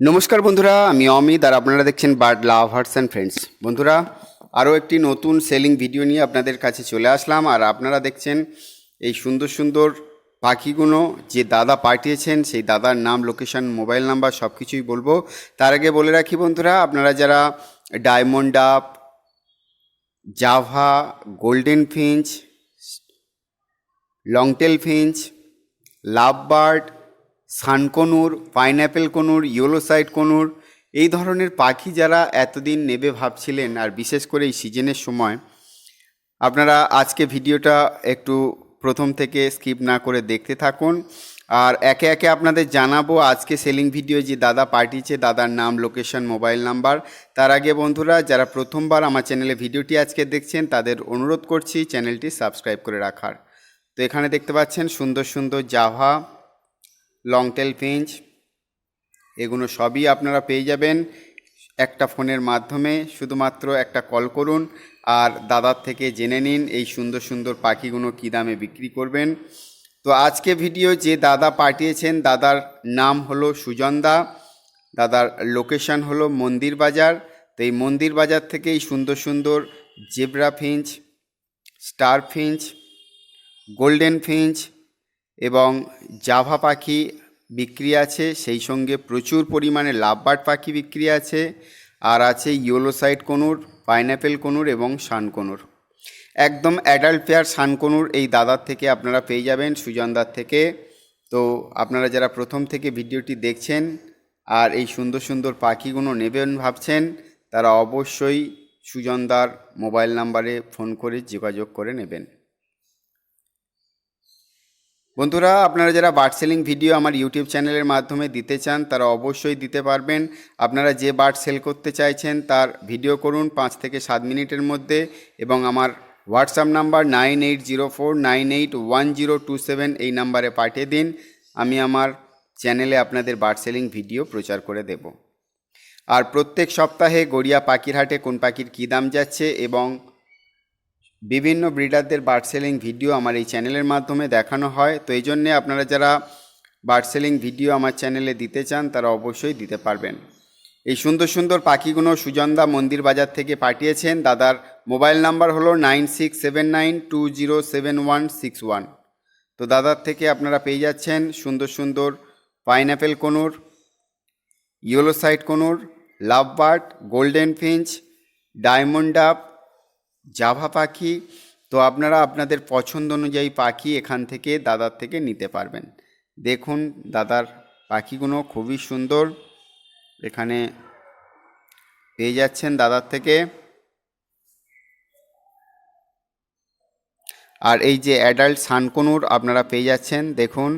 নমস্কার বন্ধুরা, আমি অমিত আর আপনারা দেখছেন বার্ড লাভার্স অ্যান্ড ফ্রেন্ডস বন্ধুরা, আরও একটি নতুন সেলিং ভিডিও নিয়ে আপনাদের কাছে চলে আসলাম আর আপনারা দেখছেন এই সুন্দর সুন্দর পাখিগুলো যে দাদা পাঠিয়েছেন, সেই দাদার নাম লোকেশন মোবাইল নাম্বার সব কিছুই বলব। তার আগে বলে রাখি বন্ধুরা, আপনারা যারা diamond dove Java golden finch longtail finch love bird sun conure pineapple conure yellowside conure, এই ধরনের পাখি যারা এতদিন নেবে ভাবছিলেন আর বিশেষ করে এই সিজনের সময়, আপনারা আজকে ভিডিওটা একটু প্রথম থেকে স্কিপ না করে দেখতে থাকুন। আর একে একে আপনাদের জানাব আজকে সেলিং ভিডিও যে দাদা পাঠিয়েছে, দাদার নাম, লোকেশন, মোবাইল নাম্বার। তার আগে বন্ধুরা, যারা প্রথমবার আমার চ্যানেলে ভিডিওটি আজকে দেখছেন, তাদের অনুরোধ করছি চ্যানেলটি সাবস্ক্রাইব করে রাখার। তো এখানে দেখতে পাচ্ছেন সুন্দর সুন্দর জাভা লংটেল ফিঞ্চ এগুলো সবই আপনারা পেয়ে যাবেন একটা ফোনের মাধ্যমে। শুধুমাত্র একটা কল করুন আর দাদার থেকে জেনে নিন এই সুন্দর সুন্দর পাখিগুলো কী দামে বিক্রি করবেন। তো আজকে ভিডিও যে দাদা পাঠিয়েছেন, দাদার নাম হলো সুজন দা দাদার লোকেশন হলো মন্দির বাজার। তো এই মন্দির বাজার থেকে এই সুন্দর সুন্দর zebra finch star finch golden finch এবং জাভা পাখি বিক্রি আছে, সেই সঙ্গে প্রচুর পরিমাণে লাভবার্ড পাখি বিক্রি আছে, আর আছে ইয়োলোসাইড কনুর পাইনঅ্যাপেল কনুর এবং শানকনুর একদম অ্যাডাল্ট পেয়ার শানকনুর এই দাদার থেকে আপনারা পেয়ে যাবেন, সুজনদার থেকে। তো আপনারা যারা প্রথম থেকে ভিডিওটি দেখছেন আর এই সুন্দর সুন্দর পাখিগুলো নেবেন ভাবছেন, তারা অবশ্যই সুজনদার মোবাইল নাম্বারে ফোন করে যোগাযোগ করে নেবেন। বন্ধুরা, আপনারা যারা বার্ড সেলিং ভিডিও আমার ইউটিউব চ্যানেলের মাধ্যমে দিতে চান, তারা অবশ্যই দিতে পারবেন। আপনারা যে বার্ড সেল করতে চাইছেন, তার ভিডিও করুন পাঁচ থেকে সাত মিনিটের মধ্যে এবং আমার WhatsApp number nine eight zero four, nine eight one zero two seven এই নাম্বারে পাঠিয়ে দিন। আমি আমার চ্যানেলে আপনাদের বার্ড সেলিং ভিডিও প্রচার করে দেব। আর প্রত্যেক সপ্তাহে গড়িয়া পাখির হাটে কোন পাখির কী দাম যাচ্ছে এবং বিভিন্ন ব্রিডারদের বার্ড সেলিং ভিডিও আমার এই চ্যানেলের মাধ্যমে দেখানো হয়। তো এই জন্যে আপনারা যারা বার্ড সেলিং ভিডিও আমার চ্যানেলে দিতে চান, তারা অবশ্যই দিতে পারবেন। এই সুন্দর সুন্দর পাখিগুলো সুজনদা মন্দির বাজার থেকে পাঠিয়েছেন। দাদার মোবাইল নাম্বার হলো nine six seven nine two zero seven one six one. তো দাদার থেকে আপনারা পেয়ে যাচ্ছেন সুন্দর সুন্দর pineapple conure yellowside conure love bird golden finch diamond dove Java পাখি, তো আপনারা আপনাদের পছন্দ অনুযায়ী পাখি এখান থেকে দাদার থেকে নিতে পারবেন। দেখুন, দাদার পাখিগুলো খুবই সুন্দর। এখানে পেয়ে যাচ্ছেন দাদার থেকে। আর এই যে অ্যাডাল্ট সানকনুর আপনারা পেয়ে যাচ্ছেন, দেখুন,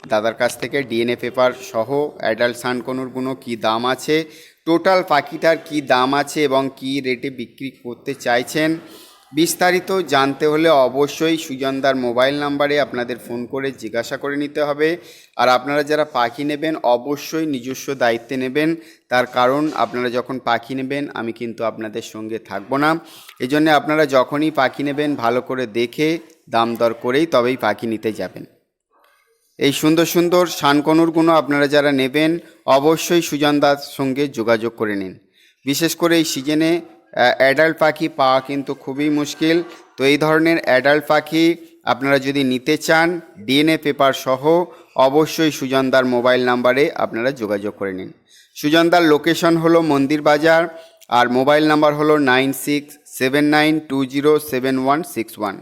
দাদার কাছ থেকে ডিএনএ পেপার সহ অ্যাডাল্ট সানকনুরগুলো কী দাম আছে। টোটাল পাখিটার কি দাম আছে এবং কি রেটে বিক্রি করতে চাইছেন, বিস্তারিত জানতে হলে অবশ্যই সুজনদার মোবাইল নাম্বারে আপনাদের ফোন করে জিজ্ঞাসা করে নিতে হবে। আর আপনারা যারা পাখি নেবেন, অবশ্যই নিজস্ব দায়িত্বে নেবেন। তার কারণ, আপনারা যখন পাখি নেবেন, আমি কিন্তু আপনাদের সঙ্গে থাকব না। এই জন্যে আপনারা যখনই পাখি নেবেন, ভালো করে দেখে দাম দর করেই তবেই পাখি নিতে যাবেন। এই সুন্দর সুন্দর শানকনুরগুলো আপনারা যারা নেবেন, অবশ্যই সুজনদার সঙ্গে যোগাযোগ করে নিন। বিশেষ করে এই সিজনে অ্যাডাল্ট পাখি পাওয়া কিন্তু খুবই মুশকিল। তো এই ধরনের অ্যাডাল্ট পাখি আপনারা যদি নিতে চান ডিএনএ পেপার সহ, অবশ্যই সুজনদার মোবাইল নাম্বারে আপনারা যোগাযোগ করে নিন। সুজনদার লোকেশন হলো মন্দির বাজার, আর মোবাইল নাম্বার হলো nine six seven nine two zero seven one six one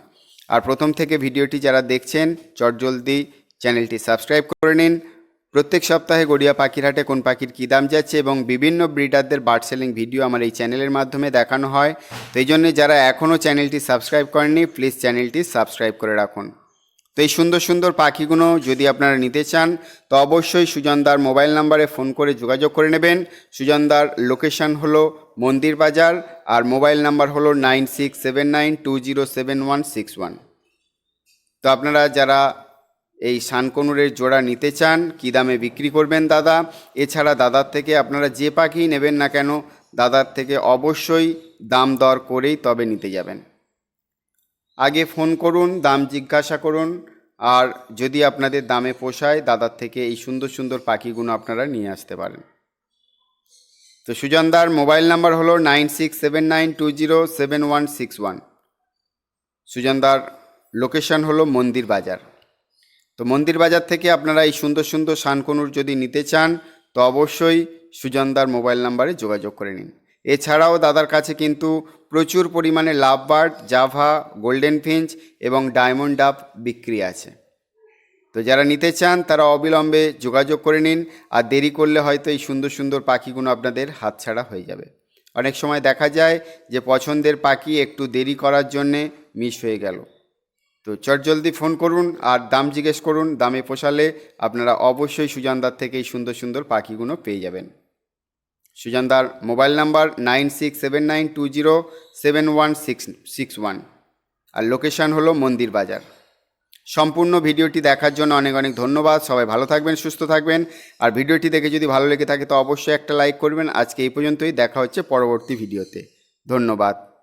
আর প্রথম থেকে ভিডিওটি যারা দেখছেন, চটজলদি চ্যানেলটি সাবস্ক্রাইব করে নিন। প্রত্যেক সপ্তাহে গড়িয়া পাখির হাটে কোন পাখির কী দাম যাচ্ছে এবং বিভিন্ন ব্রিডারদের বার্ড সেলিং ভিডিও আমার এই চ্যানেলের মাধ্যমে দেখানো হয়। তো এই জন্যে যারা এখনও চ্যানেলটি সাবস্ক্রাইব করেননি, প্লিজ চ্যানেলটি সাবস্ক্রাইব করে রাখুন। তো এই সুন্দর সুন্দর পাখিগুলো যদি আপনারা নিতে চান, তো অবশ্যই সুজনদার মোবাইল নাম্বারে ফোন করে যোগাযোগ করে নেবেন। সুজনদার লোকেশন হলো মন্দির বাজার আর মোবাইল নাম্বার হলো nine six seven nine two zero seven one six one. তো আপনারা যারা এই শানকনুরের জোড়া নিতে চান, কী দামে বিক্রি করবেন দাদা? এছাড়া দাদার থেকে আপনারা যে পাখি নেবেন না কেন, দাদার থেকে অবশ্যই দাম দর করেই তবে নিতে যাবেন। আগে ফোন করুন, দাম জিজ্ঞাসা করুন, আর যদি আপনাদের দামে পোষায়, দাদার থেকে এই সুন্দর সুন্দর পাখিগুলো আপনারা নিয়ে আসতে পারেন। তো সুজনদার, মোবাইল নাম্বার হলো nine six seven nine two zero seven one six one. সুজনদার, location হলো মন্দির বাজার। তো মন্দির বাজার থেকে আপনারা এই সুন্দর সুন্দর শানকনুর যদি নিতে চান, তো অবশ্যই সুজনদার মোবাইল নাম্বারে যোগাযোগ করে নিন। এছাড়াও দাদার কাছে কিন্তু প্রচুর পরিমাণে love bird Java, golden finch এবং ডায়মন্ড ডাব বিক্রি আছে। তো যারা নিতে চান, তারা অবিলম্বে যোগাযোগ করে নিন, আর দেরি করলে হয়তো এই সুন্দর সুন্দর পাখিগুলো আপনাদের হাতছাড়া হয়ে যাবে। অনেক সময় দেখা যায় যে পছন্দের পাখি একটু দেরি করার জন্যে মিস হয়ে গেল। তো চটজলদি ফোন করুন আর দাম জিজ্ঞেস করুন, দামে পোষালে আপনারা অবশ্যই সুজানদার থেকে এই সুন্দর সুন্দর পাখিগুলো পেয়ে যাবেন। সুজানদার mobile number nine six seven nine two zero seven one six six one. আর লোকেশান হলো মন্দির বাজার। সম্পূর্ণ ভিডিওটি দেখার জন্য অনেক অনেক ধন্যবাদ। সবাই ভালো থাকবেন, সুস্থ থাকবেন। আর ভিডিওটি দেখে যদি ভালো লেগে থাকে তো অবশ্যই একটা লাইক করবেন। আজকে এই পর্যন্তই। দেখা হচ্ছে পরবর্তী ভিডিওতে। ধন্যবাদ।